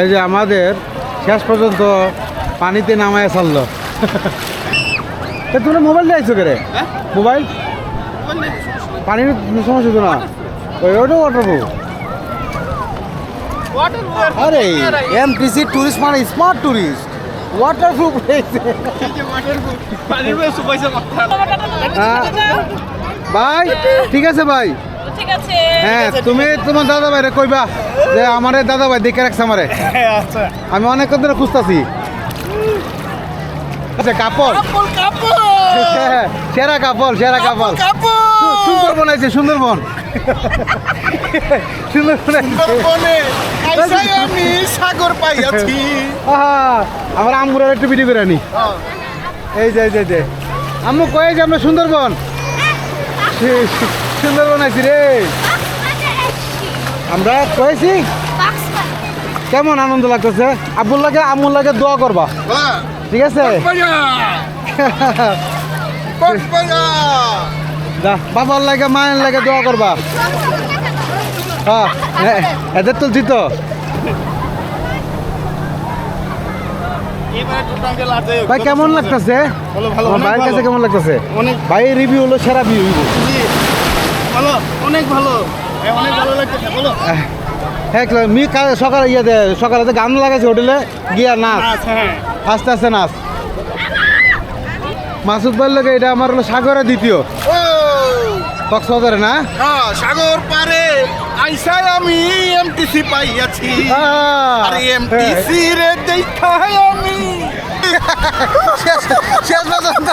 এই যে আমাদের শেষ পর্যন্ত পানিতে নামায় ছাড়লো। এ, তোমরা মোবাইল দিয়ে আইছো করে? মোবাইল? পানির সমস্যা তো না? ওই ওটা ওয়াটার প্রুফ আরে এমটিসি টুরিস্ট মানে স্মার্ট টুরিস্ট ওয়াটার প্রুফ ভাই ঠিক আছে ভাই। হ্যাঁ তুমি তোমার দাদা ভাইরে কইবা যে আমারে দাদা ভাই দেখে রাখছে আমারে। আচ্ছা। আমি অনেক ধরে খুঁজতাছি। আচ্ছা কাপড়। কাপড় হ্যাঁ, সেরা কাপড় সেরা কাপড় সুন্দরবন আছে সুন্দরবন। আমার আমগুড়ার একটু ভিডিও করে আনি। এই যে, এই যে আম্মু কয়ে যে আমরা সুন্দরবন? রে। আমরা কয়েছি কেমন আনন্দ লাগতেছে? আব্বুর লাগে আম্মুর লাগে দোয়া করবা। ঠিক আছে? বাবার লাগে মায়ের লাগে দোয়া করবা। হ্যাঁ এদের তো ভাই কেমন লাগতেছে? ভাইয়ের কাছে কেমন লাগতেছে? ভাই রিভিউ হলো সেরা ভিউ ভালো অনেক ভালো অনেক ভালো লাগতেছে বলো হ্যাঁ মি সকালে ইয়ে দে সকালে তো গান লাগাইছে হোটেলে গিয়া নাচ আচ্ছা হ্যাঁ আস্তে আস্তে নাচ মাসুদ ভাইয়ের লোক এটা আমার হলো সাগরের দ্বিতীয় কক্সবাজারে না হ্যাঁ সাগর পারে আইসাই আমি এমটিসি পাইয়াছি আর এমটিসি রে দেখাই আমি শেষ পর্যন্ত